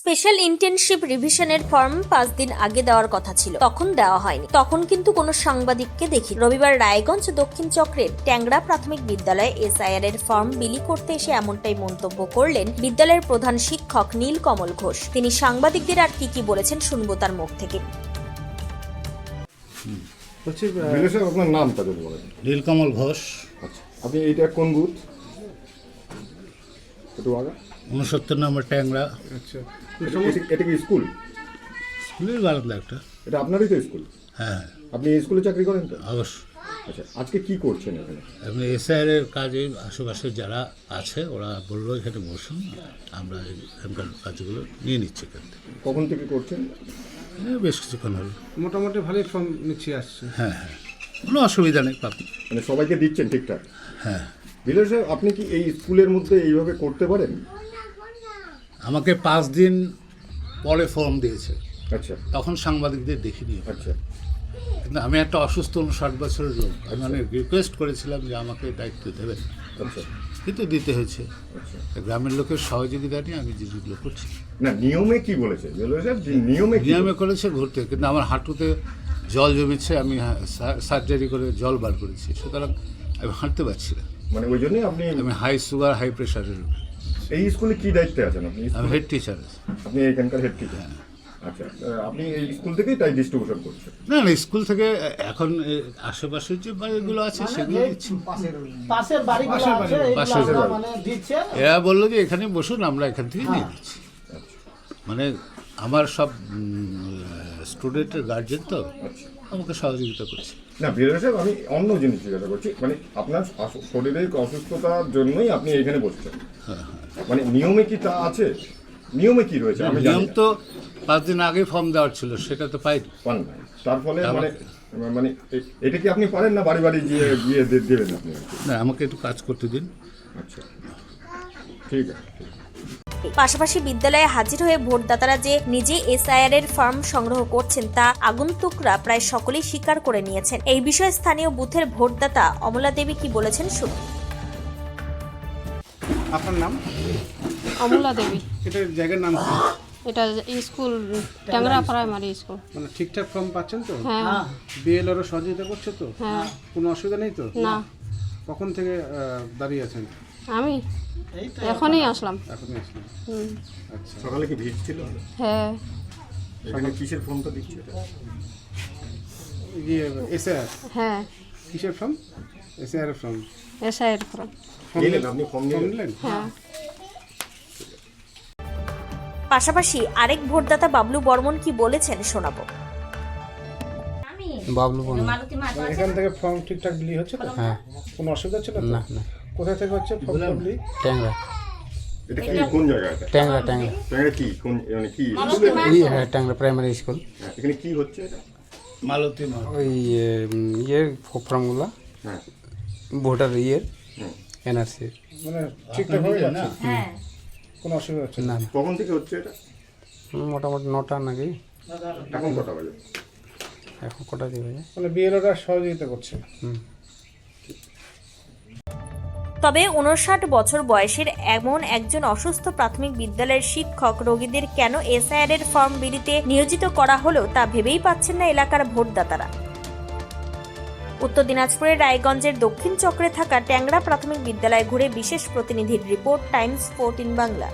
Special internship রিভিশনের form পাঁচ দিন আগে দেওয়ার কথা ছিল। তখন দেওয়া হয়নি। তখন কিন্তু কোনো সাংবাদিককে দেখি রবিবার রায়গঞ্জ দক্ষিণ চক্রের ট্যাংরা প্রাথমিক বিদ্যালয়ে এসআইআর এর ফর্ম বিলি করতে এসে এমনটাই মন্তব্য করলেন বিদ্যালয়ের প্রধান শিক্ষক নীল কমল ঘোষ। তিনি সাংবাদিকদের আর কি কি বলেছেন শুনব তার মুখ থেকে। বলছি আপনার নামটা যদি বলেন। নীলকমল ঘোষ। আচ্ছা আপনি এইটা কোন বুথ? একটু আগে। উনসত্তর নম্বর ট্যাংরা। আচ্ছা। এটা- এটা কি স্কুল? স্কুলের বারান্দা একটা এটা আপনারই তো স্কুল? হ্যাঁ। আপনি এই স্কুলে চাকরি করেন তো? অবশ্য। আচ্ছা আজকে কি করছেন এখানে? এমনি এসআইআর কাজে আশেপাশে যারা আছে ওরা বলল এখানে বসুন আমরা এখানকার কাজগুলো নিয়ে নিচ্ছি এখান থেকে। কখন থেকে করছেন? এই বেশ কিছুক্ষণ হলো। মোটামুটি ভালোই ফর্ম নিচ্ছি আসছে। হ্যাঁ হ্যাঁ। কোনো অসুবিধা নেই পাবেন মানে সবাইকে দিচ্ছেন ঠিকঠাক? হ্যাঁ। সাহেব, আপনি কি এই স্কুলের মধ্যে এইভাবে করতে পারেন? আমাকে পাঁচ দিন পরে ফর্ম দিয়েছে। আচ্ছা। তখন সাংবাদিকদের দেখিনি। আচ্ছা। কিন্তু আমি একটা অসুস্থ ষাট বছরের লোক। আমি অনেক রিকোয়েস্ট করেছিলাম যে আমাকে দায়িত্ব দেবেন। আচ্ছা। কিন্তু দিতে হয়েছে। আচ্ছা। গ্রামের লোকের সহযোগিতা নিয়ে আমি যেগুলো করছি। না নিয়মে কি বলেছে? নিয়মে নিয়মে করেছে ঘুরতে। কিন্তু আমার হাঁটুতে জল জমেছে আমি সার্জারি করে জল বার করেছি। সুতরাং আমি হাঁটতে পারছি না। মানে ওই জন্যই আপনি আমি হাই সুগার হাই প্রেশারের। এই স্কুলে কি দায়িত্বে আছেন আপনি? আমি হেড টিচার আপনি এখানকার হেড টিচার আচ্ছা আপনি এই স্কুল থেকেই তাই ডিস্ট্রিবিউশন করছেন? না না স্কুল থেকে এখন আশেপাশের যে বাড়িগুলো আছে সেগুলো দিচ্ছি। পাশের বাড়িগুলো আছে পাশের মানে দিচ্ছে। এরা বলল যে এখানে বসুন আমরা এখান থেকে নিয়ে নিচ্ছি মানে আমার সব স্টুডেন্টের গার্জেন তো আমাকে সহযোগিতা করছে। না বীরেন সাহেব আমি অন্য জিনিস জিজ্ঞাসা করছি মানে আপনার শরীরের অসুস্থতার জন্যই আপনি এখানে বসছেন। মানে নিয়মে কি তা আছে? নিয়মে কি রয়েছে? আমি নিয়ম তো পাঁচ দিন আগে ফর্ম দেওয়ার ছিল সেটা তো পাই পান তার ফলে মানে মানে এটা কি আপনি পারেন না বাড়ি বাড়ি গিয়ে গিয়ে দেবেন আপনি? না আমাকে একটু কাজ করতে দিন। আচ্ছা। ঠিক আছে। আছে। পাশাপাশি বিদ্যালয়ে হাজির হয়ে ভোটদাতারা যে নিজে এসআইআর এর ফর্ম সংগ্রহ করছেন তা আগন্তুকরা প্রায় সকলেই স্বীকার করে নিয়েছেন। এই বিষয়ে স্থানীয় বুথের ভোটদাতা অমলা দেবী কি বলেছেন শুনুন। আপনার নাম? অমলা দেবী। এটার জায়গার নাম কি? এটা স্কুল ট্যাংরা প্রাইমারি স্কুল। মানে ঠিকঠাক ফর্ম পাচ্ছেন তো? হ্যাঁ। বিএলআরও সহযোগিতা করছে তো? হ্যাঁ। কোনো অসুবিধা নেই তো? না। কখন থেকে আহ, দাঁড়িয়ে আছেন? আমি এখনই আসলাম। এখনই আচ্ছা সকালে কি ভিড় ছিল? হ্যাঁ। এখানে কিসের ফর্মটা দিচ্ছে এটা? ইয়ে এসআর হ্যাঁ। কিসের ফর্ম এসআর ফর্ম এসআইয়ের ফর্ম ফর্ম নিলেন? আপনি ফর্ম নিলেন? হ্যাঁ। পাশাপাশি আরেক ভোটদাতা বাবলু বর্মন কি বলেছেন শোনাবো। বাবলু বর্মন। এখান থেকে ফর্ম ঠিকঠাক বিলি হচ্ছে তো? হ্যাঁ। কোনো অসুবিধা ছিল না না কোথা থেকে হচ্ছে ফর্ম বিলি ট্যাংরা। এটা কি কোন জায়গা এটা? ট্যাংরা ট্যাংরা। কি? কোন মানে কি? ই হ্যাঁ ট্যাংরা প্রাইমারি স্কুল হ্যাঁ, এখানে কি হচ্ছে এটা? মালতী ওই ইয়ের ফর্মগুলো হ্যাঁ। ভোটার ইয়ের। এনআরসি। মানে ঠিকঠাক হয়ে যাচ্ছে? হ্যাঁ। কোনো অসুবিধা হচ্ছে না? না না। কখন থেকে হচ্ছে এটা? মোটামুটি নটা নাকি? এখন কটা বাজে? এখন কটা দিবে মানে বিএলআররা সহযোগিতা করছে। হুম। তবে উনষাট বছর বয়সের এমন একজন অসুস্থ প্রাথমিক বিদ্যালয়ের শিক্ষক রোগীদের কেন এসআইআর এর ফর্ম বিলিতে নিয়োজিত করা হলো তা ভেবেই পাচ্ছেন না এলাকার ভোটদাতারা। উত্তর দিনাজপুরের রায়গঞ্জের দক্ষিণ চক্রে থাকা ট্যাংরা প্রাথমিক বিদ্যালয় ঘুরে বিশেষ প্রতিনিধির রিপোর্ট টাইমস ফোরটিন বাংলা।